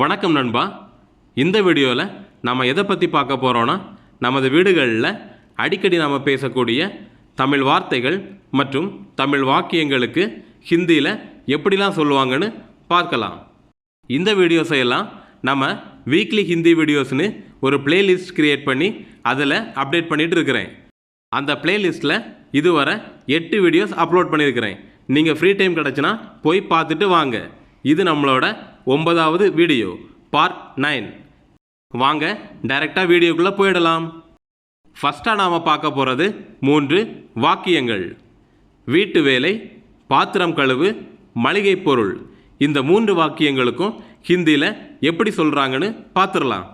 வணக்கம் நண்பா. இந்த வீடியோவில் நம்ம எதை பற்றி பார்க்க போகிறோன்னா நமது வீடுகளில் அடிக்கடி நாம் பேசக்கூடிய தமிழ் வார்த்தைகள் மற்றும் தமிழ் வாக்கியங்களுக்கு ஹிந்தியில் எப்படிலாம் சொல்லுவாங்கன்னு பார்க்கலாம். இந்த வீடியோஸை எல்லாம் நம்ம வீக்லி ஹிந்தி வீடியோஸ்னு ஒரு பிளேலிஸ்ட் கிரியேட் பண்ணி அதில் அப்டேட் பண்ணிகிட்டு இருக்கிறேன். அந்த பிளேலிஸ்ட்டில் இதுவரை எட்டு வீடியோஸ் அப்லோட் பண்ணியிருக்கிறேன். நீங்கள் ஃப்ரீ டைம் கிடச்சின்னா போய் பார்த்துட்டு வாங்க. இது நம்மளோட ஒன்பதாவது வீடியோ பார்ட் நைன். வாங்க டைரெக்டாக வீடியோக்குள்ளே போயிடலாம். ஃபஸ்ட்டாக நாம் பார்க்க போகிறது மூன்று வாக்கியங்கள். வீட்டு வேலை பாத்திரம் கழுவு மளிகை பொருள். இந்த மூன்று வாக்கியங்களுக்கும் ஹிந்தியில் எப்படி சொல்கிறாங்கன்னு பார்த்துடலாம்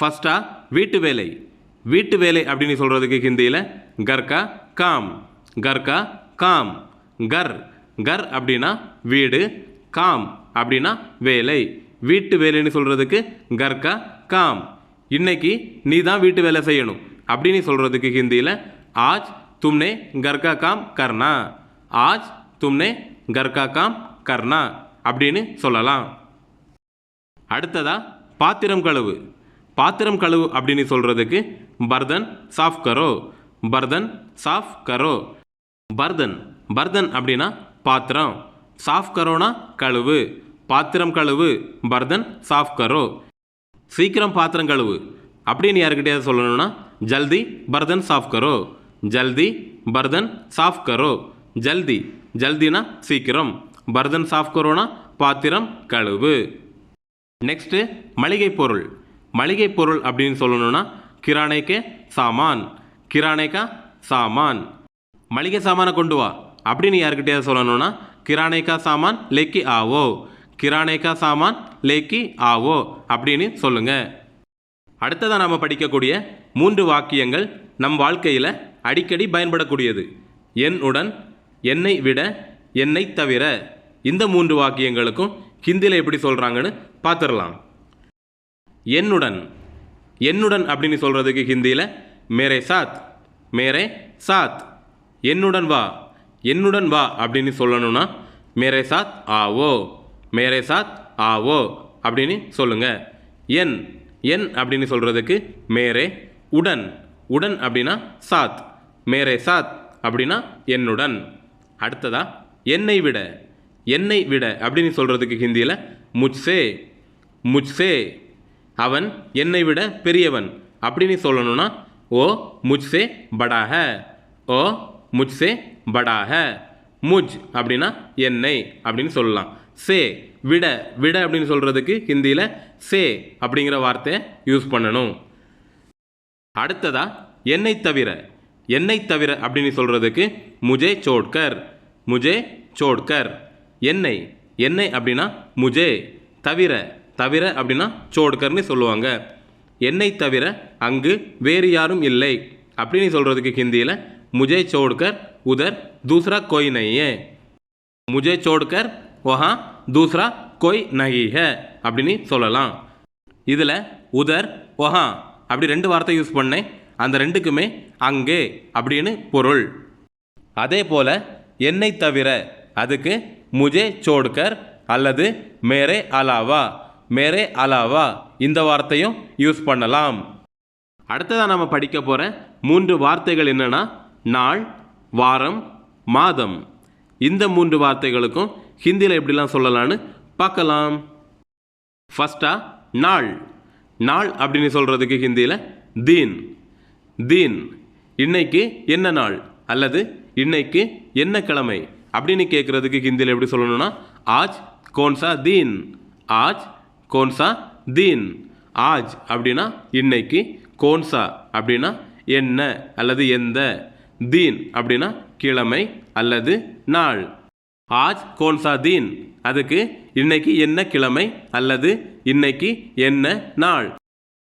ஃபஸ்ட்டாக வீட்டு வேலை. வீட்டு வேலை அப்படின்னு சொல்கிறதுக்கு ஹிந்தியில் கர்கா காம். கர்கா காம். கர். கர் அப்படின்னா வீடு காம். அப்படின்னா வேலை. வீட்டு வேலைன்னு சொல்கிறதுக்கு கர்கா காம். இன்னைக்கு நீ தான் வீட்டு வேலை செய்யணும். அப்படின்னு சொல்கிறதுக்கு ஹிந்தியில் ஆஜ் தும்னே கர்கா காம் கர்னா ஆஜ் தும்னே கர்கா காம் கர்னா அப்படின்னு சொல்லலாம். அடுத்ததா பாத்திரம் கழுவு. பாத்திரம் கழுவு அப்படின்னு சொல்கிறதுக்கு பர்தன் சாஃப் கரோ. பர்தன் சாஃப் கரோ. பர்தன். பர்தன் அப்படின்னா பாத்திரம். சாஃப் கரோனா கழுவு. பாத்திரம் கழுவு பர்தன் சாஃப் கரோ. சீக்கிரம் பாத்திரம் கழுவு. அப்படின்னு யாருக்கிட்டையாவது சொல்லணும்னா ஜல்தி பர்தன் சாஃப் கரோ. ஜல்தி பர்தன் சாஃப் கரோ. ஜல்தி ஜல்தினா சீக்கிரம். பர்தன் சாஃப் கரோனா பாத்திரம் கழுவு. நெக்ஸ்ட்டு மளிகை பொருள். மளிகை பொருள் அப்படின்னு சொல்லணும்னா கிரானைக்கே சாமான். கிரானைக்கா சாமான். மளிகை சாமானை கொண்டு வா. அப்படின்னு யாருக்கிட்டேயாவது சொல்லணும்னா கிரானைக்கா சாமான் லேக்கி ஆவோ. கிராணேகா சாமான் லேக்கி ஆவோ அப்படின்னு சொல்லுங்க. அடுத்ததாக நாம் படிக்கக்கூடிய மூன்று வாக்கியங்கள் நம் வாழ்க்கையில் அடிக்கடி பயன்படக்கூடியது. என் உடன் என்னை விட என்னை தவிர இந்த மூன்று வாக்கியங்களுக்கும் ஹிந்தியில் எப்படி சொல்கிறாங்கன்னு பார்த்துடலாம் என்னுடன் என்னுடன் அப்படின்னு சொல்கிறதுக்கு ஹிந்தியில் மேரே சாத் மேரே சாத். என்னுடன் வா என்னுடன் வா அப்படின்னு சொல்லணும்னா மேரே சாத் ஆவோ. மேரே சாத் ஆவோ அப்படின்னு சொல்லுங்க. என் என் அப்படின்னு சொல்கிறதுக்கு மேரே உடன். உடன் அப்படின்னா சாத். மேரே சாத் அப்படின்னா என்னுடன். அடுத்ததா என்னை விட. என்னை விட அப்படின்னு சொல்கிறதுக்கு ஹிந்தியில் முச்சே முச்சே அவன் என்னை விட பெரியவன் அப்படின்னு சொல்லணும்னா ஓ முச்சே படா ஓ முச்சே படா முஜ் அப்படின்னா என்னை அப்படின்னு சொல்லலாம். சே விட விட அப்படின்னு சொல்கிறதுக்கு ஹிந்தியில் சே அப்படிங்கிற வார்த்தையை யூஸ் பண்ணணும். அடுத்ததா என்னை தவிர என்னை தவிர அப்படின்னு சொல்கிறதுக்கு முஜே சோட்கர் முஜே சோட்கர். என்னை என்னை அப்படின்னா முஜே தவிர தவிர அப்படின்னா சோட்கர்னு சொல்லுவாங்க. என்னை தவிர அங்கு வேறு யாரும் இல்லை அப்படின்னு சொல்கிறதுக்கு ஹிந்தியில் முஜே சோட்கர் உதர் தூசரா கோய் நையே முஜே சோட்கர் வஹா தூசரா கொய் நகி ஹே அப்படின்னு சொல்லலாம். இதில் உதர் ஒஹா அப்படி ரெண்டு வார்த்தை யூஸ் பண்ணேன். அந்த ரெண்டுக்குமே அங்கே அப்படின்னு பொருள். அதே போல் என்னை தவிர அதுக்கு முஜே சோட்கர் அல்லது மேரே அலாவா மேரே அலாவா இந்த வார்த்தையும் யூஸ் பண்ணலாம். அடுத்ததாக நம்ம படிக்க போகிற மூன்று வார்த்தைகள் என்னென்னா நாள் வாரம் மாதம். இந்த மூன்று வார்த்தைகளுக்கும் ஹிந்தியில் எப்படிலாம் சொல்லலான்னு பார்க்கலாம். ஃபஸ்ட்டாக நாள். நாள் அப்படின்னு சொல்கிறதுக்கு ஹிந்தியில் தீன். தீன். இன்னைக்கு என்ன நாள்? அல்லது இன்னைக்கு என்ன கிழமை? அப்படின்னு கேட்குறதுக்கு ஹிந்தியில் எப்படி சொல்லணும்னா ஆஜ் கோன்சா தீன். ஆஜ் கோன்சா தீன். ஆஜ் அப்படின்னா இன்னைக்கு கோன்சா அப்படின்னா என்ன அல்லது எந்த? தீன் அப்படின்னா கிழமை அல்லது நாள். ஆஜ் கோன்சா தீன் அதுக்கு இன்னைக்கு என்ன கிழமை அல்லது இன்னைக்கு என்ன நாள்?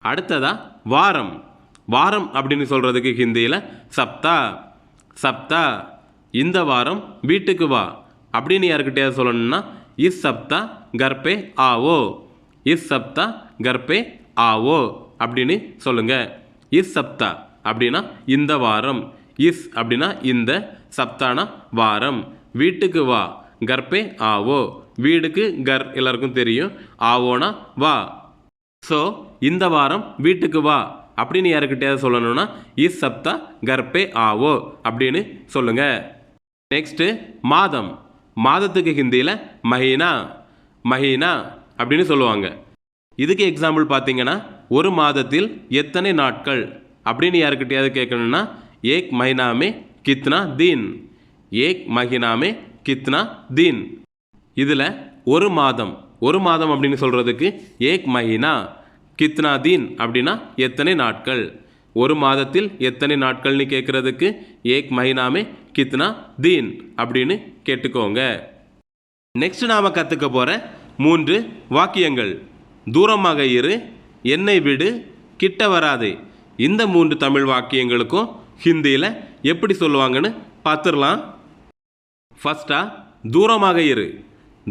அடுத்ததா வாரம். வாரம் அப்படின்னு சொல்கிறதுக்கு ஹிந்தியில் சப்தா. சப்தா இந்த வாரம் வீட்டுக்கு வா. அப்படின்னு யாருக்கிட்டே சொல்லணும்னா இஸ் சப்தா கர்பே ஆவோ. இஸ் சப்தா கர்பே ஆவோ அப்படின்னு சொல்லுங்க. இஸ் சப்தா அப்படின்னா இந்த வாரம். இஸ் அப்படின்னா இந்த சப்தானா வாரம். வீட்டுக்கு வா கர்பே ஆவோ. வீடுக்கு கர் எல்லாருக்கும் தெரியும். ஆவோனா வா. ஸோ இந்த வாரம் வீட்டுக்கு வா அப்படின்னு யாருக்கிட்டையாவது சொல்லணும்னா இஸ் சப்தா கர்ப்பே ஆவோ அப்படின்னு சொல்லுங்க. நெக்ஸ்ட்டு மாதம். மாதத்துக்கு ஹிந்தியில் மஹீனா மஹீனா அப்படின்னு சொல்லுவாங்க. இதுக்கு எக்ஸாம்பிள் பார்த்தீங்கன்னா ஒரு மாதத்தில் எத்தனை நாட்கள் அப்படின்னு யாருக்கிட்டையாவது கேட்கணும்னா ஏக் மஹினாமே கித்னா தீன். ஏக் மஹினாமே கித்னா தீன். இதில் ஒரு மாதம். ஒரு மாதம் அப்படின்னு சொல்கிறதுக்கு ஏக் மஹினா கித்னா தீன் அப்படின்னா எத்தனை நாட்கள்? ஒரு மாதத்தில் எத்தனை நாட்கள்னு கேட்குறதுக்கு ஏக் மஹினாமே கித்னா தீன் அப்படின்னு கேட்டுக்கோங்க. நெக்ஸ்ட் நாம் கற்றுக்க போகிற மூன்று வாக்கியங்கள். தூரமாக இரு என்னை விடு கிட்ட வராதே. இந்த மூன்று தமிழ் வாக்கியங்களுக்கும் ஹிந்தியில் எப்படி சொல்லுவாங்கன்னு பார்த்துடலாம். ஃபஸ்ட்டாக தூரமாக இரு.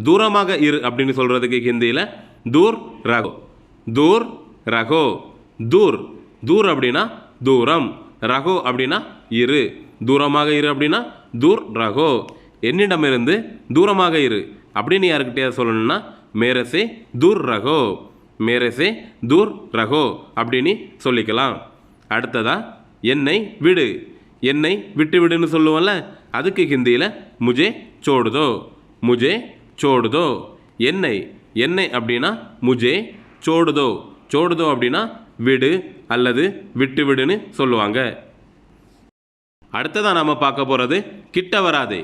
தூரமாக இரு அப்படின்னு சொல்கிறதுக்கு ஹிந்தியில் தூர் ரகோ. தூர் ரகோ. தூர். தூர் அப்படின்னா தூரம். ரகோ அப்படின்னா இரு. தூரமாக இரு அப்படின்னா தூர் ரகோ. என்னிடமிருந்து தூரமாக இரு. அப்படின்னு யாருக்கிட்டே சொல்லணும்னா மேரசே தூர் ரகோ. மேரசே தூர் ரகோ. அப்படின்னு சொல்லிக்கலாம். அடுத்ததாக என்னை விடு. என்னை விட்டு விடுன்னு சொல்லுவோம்ல அதுக்கு ஹிந்தியில் முஜே சோடுதோ முஜே சோடுதோ. என்னை என்னை அப்படின்னா முஜே சோடுதோ. சோடுதோ அப்படின்னா விடு அல்லது விட்டு விடுன்னு சொல்லுவாங்க. அடுத்ததாக நாம் பார்க்க போகிறது கிட்ட வராதே.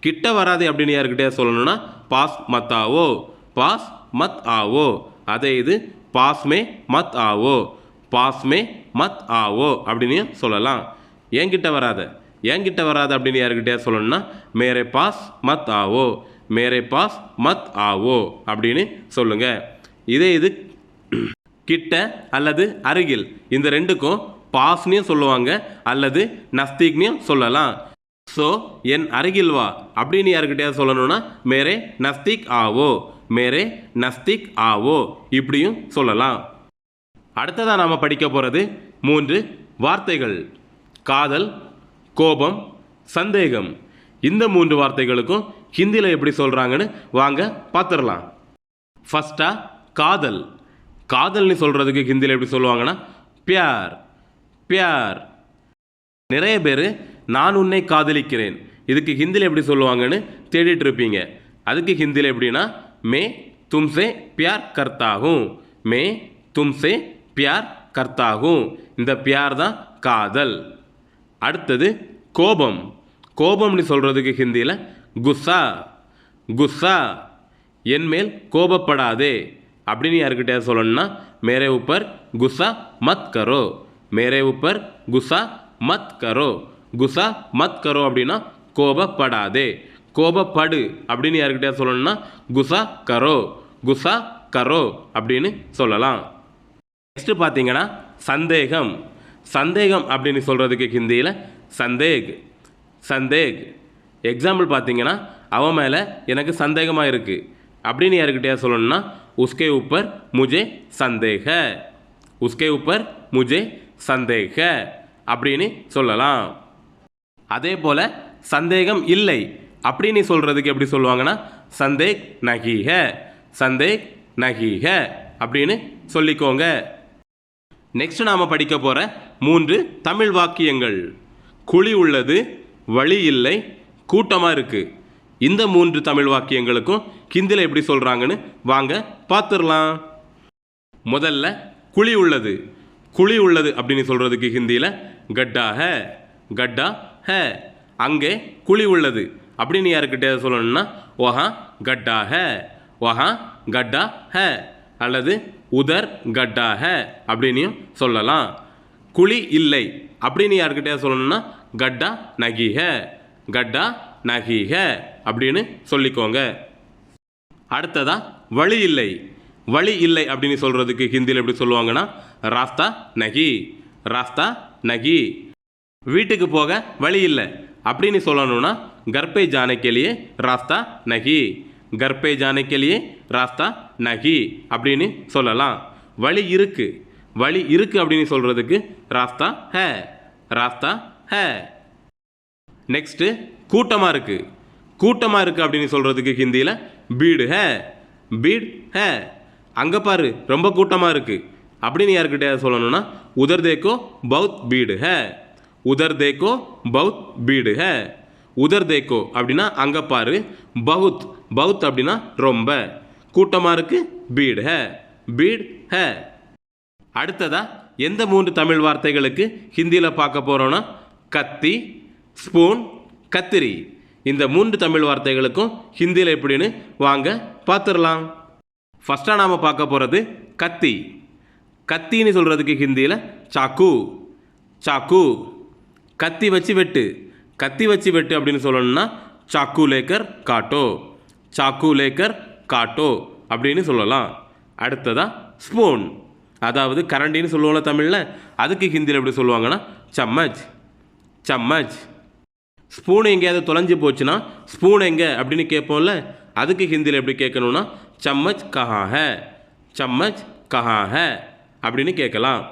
கிட்ட வராதே அப்படின்னு யாருக்கிட்டே சொல்லணும்னா பாஸ் மத் ஆவோ. பாஸ் மத் ஆவோ. அதே இது பாஸ்மே மத் ஆவோ. பாஸ்மே மத் ஆவோ அப்படின்னு சொல்லலாம். என்கிட்ட வராத என்கிட்ட வராத அப்படின்னு யாருக்கிட்டே சொல்லணும்னா மேரே பாஸ் மத் ஆவோ மேரே பாஸ் மத் ஆவோ அப்படின்னு சொல்லுங்க. இதே இது கிட்ட அல்லது அருகில் இந்த ரெண்டுக்கும் பாஸ்னையும் சொல்லுவாங்க அல்லது நஸ்தீக்னையும் சொல்லலாம். ஸோ என் அருகில் வா அப்படின்னு யாருக்கிட்டயாவது சொல்லணும்னா மேரே நஸ்தீக் ஆவோ மேரே நஸ்தீக் ஆவோ இப்படியும் சொல்லலாம். அடுத்ததாக நாம் படிக்க போகிறது மூன்று வார்த்தைகள். காதல் கோபம் சந்தேகம். இந்த மூன்று வார்த்தைகளுக்கும் ஹிந்தியில் எப்படி சொல்கிறாங்கன்னு வாங்க பார்த்துடலாம் ஃபஸ்ட்டாக காதல். காதல்னு சொல்கிறதுக்கு ஹிந்தியில் எப்படி சொல்லுவாங்கன்னா பியார் பியார். நிறைய பேர் நான் உன்னை காதலிக்கிறேன். இதுக்கு ஹிந்தியில் எப்படி சொல்லுவாங்கன்னு தேடிட்டு இருப்பீங்க. அதுக்கு ஹிந்தியில் எப்படின்னா மே தும்சே பியார் கர்த்தாகும். மே தும்சே பியார் கர்த்தாகும். இந்த பியார் தான் காதல். அடுத்தது கோபம். கோபம்னு சொல்கிறதுக்கு ஹிந்தியில் குஸ்ஸா. குஸ்ஸா. என்மேல் கோபப்படாதே. அப்படின்னு யாருக்கிட்டே சொல்லணும்னா மேரே உப்பர் குஸ்ஸா மத் கரோ. மேரே உப்பர் குஸ்ஸா மத் கரோ. குஸ்ஸா மத் கரோ அப்படின்னா கோபப்படாதே. கோபப்படு அப்படின்னு யாருக்கிட்டே சொல்லணும்னா குசா கரோ. குஸா கரோ அப்படின்னு சொல்லலாம். நெக்ஸ்ட்டு பார்த்தீங்கன்னா சந்தேகம். சந்தேகம் அப்படின்னு சொல்கிறதுக்கு ஹிந்தியில் சந்தேக். சந்தேக். எக்ஸாம்பிள் பார்த்தீங்கன்னா அவன் மேலே எனக்கு சந்தேகமாக இருக்குது அப்படின்னு யாருக்கிட்டே சொல்லணும்னா உஸ்கே உப்பர் முஜே சந்தேக. உஸ்கே உப்பர் முஜே சந்தேக. அப்படின்னு சொல்லலாம். அதே போல் சந்தேகம் இல்லை. அப்படின்னு சொல்கிறதுக்கு எப்படி சொல்லுவாங்கன்னா சந்தேக் நகீக. சந்தேக் நகீக. அப்படின்னு சொல்லிக்கோங்க. நெக்ஸ்ட் நாம் படிக்க போகிற மூன்று தமிழ் வாக்கியங்கள். குழி உள்ளது வழி இல்லை கூட்டமாக இருக்குது இந்த மூன்று தமிழ் வாக்கியங்களுக்கும் ஹிந்தியில் எப்படி சொல்கிறாங்கன்னு வாங்க பார்த்துடலாம் முதல்ல குழி உள்ளது. குழி உள்ளது அப்படின்னு சொல்கிறதுக்கு ஹிந்தியில் கட்டா ஹ கட்டா ஹ. அங்கே குழி உள்ளது. அப்படின்னு யாருக்கிட்டே சொல்லணும்னா ஒஹா கட்டா ஹ ஒஹா கட்டா ஹ. அல்லது உதர் கட்டாக அப்படின்னையும் சொல்லலாம். குழி இல்லை அப்படின்னு யார்கிட்டயா சொல்லணும்னா கட்டா நகிக கட்டா நகிக அப்படின்னு சொல்லிக்கோங்க. அடுத்ததா வழி இல்லை. வழி இல்லை அப்படின்னு சொல்கிறதுக்கு ஹிந்தியில் எப்படி சொல்லுவாங்கன்னா ராஸ்தா நகி ராஸ்தா நகி. வீட்டுக்கு போக வழி இல்லை அப்படின்னு சொல்லணும்னா கர்ப்பை ஜானைக்கிலேயே ராஸ்தா நகி. கர்ப்பை ஜானைக்கலியே ராஸ்தா நகி அப்படின்னு சொல்லலாம். வழி இருக்குது வழி இருக்குது அப்படின்னு சொல்கிறதுக்கு ராஸ்தா ஹே. ராஸ்தா ஹே. நெக்ஸ்ட்டு கூட்டமாக இருக்குது கூட்டமாக இருக்குது அப்படின்னு சொல்கிறதுக்கு ஹிந்தியில் பீடு ஹே. பீட் ஹே. அங்கே பாரு ரொம்ப கூட்டமாக இருக்குது அப்படின்னு யாருக்கிட்டே சொல்லணும்னா உதர் தேக்கோ பௌத் பீடு ஹே. உதர் தேக்கோ பௌத் பீடு ஹே. உதர் தேக்கோ அப்படின்னா அங்கே பாரு பகுத் பௌத் அப்படின்னா ரொம்ப. கூட்டமாக இருக்கு பீடு ஹ. பீட் ஹ. அடுத்ததா எந்த மூன்று தமிழ் வார்த்தைகளுக்கு ஹிந்தியில் பார்க்க போகிறோன்னா கத்தி ஸ்பூன் கத்திரி. இந்த மூன்று தமிழ் வார்த்தைகளுக்கும் ஹிந்தியில் எப்படின்னு வாங்க பார்த்துடலாம். ஃபஸ்ட்டாக நாம் பார்க்க போகிறது கத்தி. கத்தின்னு சொல்கிறதுக்கு ஹிந்தியில் சாக்கு. சாக்கு. கத்தி வச்சு வெட்டு. கத்தி வச்சு வெட்டு அப்படின்னு சொல்லணும்னா சாக்கு லேக்கர் காட்டோ. சாக்கு லேக்கர் காட்டோ அப்படின்னு சொல்லலாம். அடுத்ததாக ஸ்பூன் அதாவது கரண்டின்னு சொல்லுவோம்ல தமிழில் அதுக்கு ஹிந்தியில் எப்படி சொல்லுவாங்கன்னா சம்மச் சம்மச் ஸ்பூன் எங்கேயாவது தொலைஞ்சு போச்சுன்னா ஸ்பூன் எங்கே அப்படின்னு கேட்போம்ல அதுக்கு ஹிந்தியில் எப்படி கேட்கணும்னா சம்மச் கஹா ஹே சம்மச் கஹா ஹே அப்படின்னு கேட்கலாம்.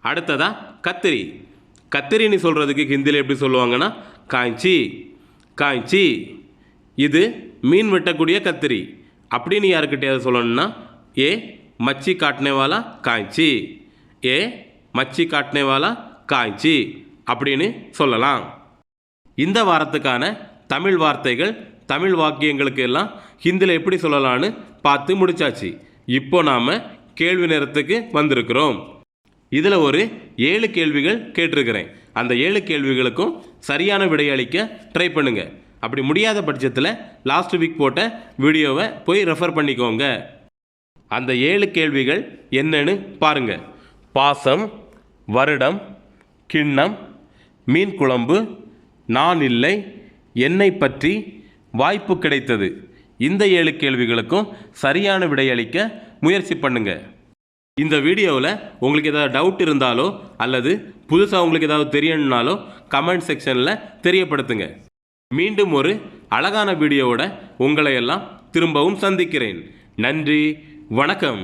அடுத்ததாக கத்திரி. கத்திரின்னு சொல்கிறதுக்கு ஹிந்தியில் எப்படி சொல்லுவாங்கன்னா காய்ச்சி காய்ச்சி இது மீன் வெட்டக்கூடிய கத்திரி. அப்படின்னு யாருக்கிட்டையாவது சொல்லணும்னா ஏ மச்சி காட்டினேவாலா காய்ச்சி. ஏ மச்சி காட்டினேவாலா காய்ச்சி. அப்படின்னு சொல்லலாம். இந்த வாரத்துக்கான தமிழ் வார்த்தைகள் தமிழ் வாக்கியங்களுக்கு எல்லாம் ஹிந்தியில் எப்படி சொல்லலான்னு பார்த்து முடிச்சாச்சு. இப்போ நாம் கேள்வி நேரத்துக்கு வந்திருக்கிறோம். இதில் ஒரு ஏழு கேள்விகள் கேட்டிருக்கிறேன். அந்த ஏழு கேள்விகளுக்கும் சரியான விடையளிக்க ட்ரை பண்ணுங்கள் அப்படி முடியாத பட்சத்தில் லாஸ்ட் வீக் போட்ட வீடியோவை போய் ரெஃபர் பண்ணிக்கோங்க. அந்த ஏழு கேள்விகள் என்னன்னு பாருங்க. பாசம் வருடம் கிண்ணம் மீன் குழம்பு நான் இல்லை என்னை பற்றி வாய்ப்பு கிடைத்தது. இந்த ஏழு கேள்விகளுக்கும் சரியான விடையளிக்க முயற்சி பண்ணுங்க. இந்த வீடியோவில் உங்களுக்கு ஏதாவது டவுட் இருந்தாலோ அல்லது புதுசாக உங்களுக்கு ஏதாவது தெரியணுன்னாலோ கமெண்ட் செக்ஷனில் தெரியப்படுத்துங்க. மீண்டும் ஒரு அழகான வீடியோவோட உங்களை எல்லாம் திரும்பவும் சந்திக்கிறேன். நன்றி வணக்கம்.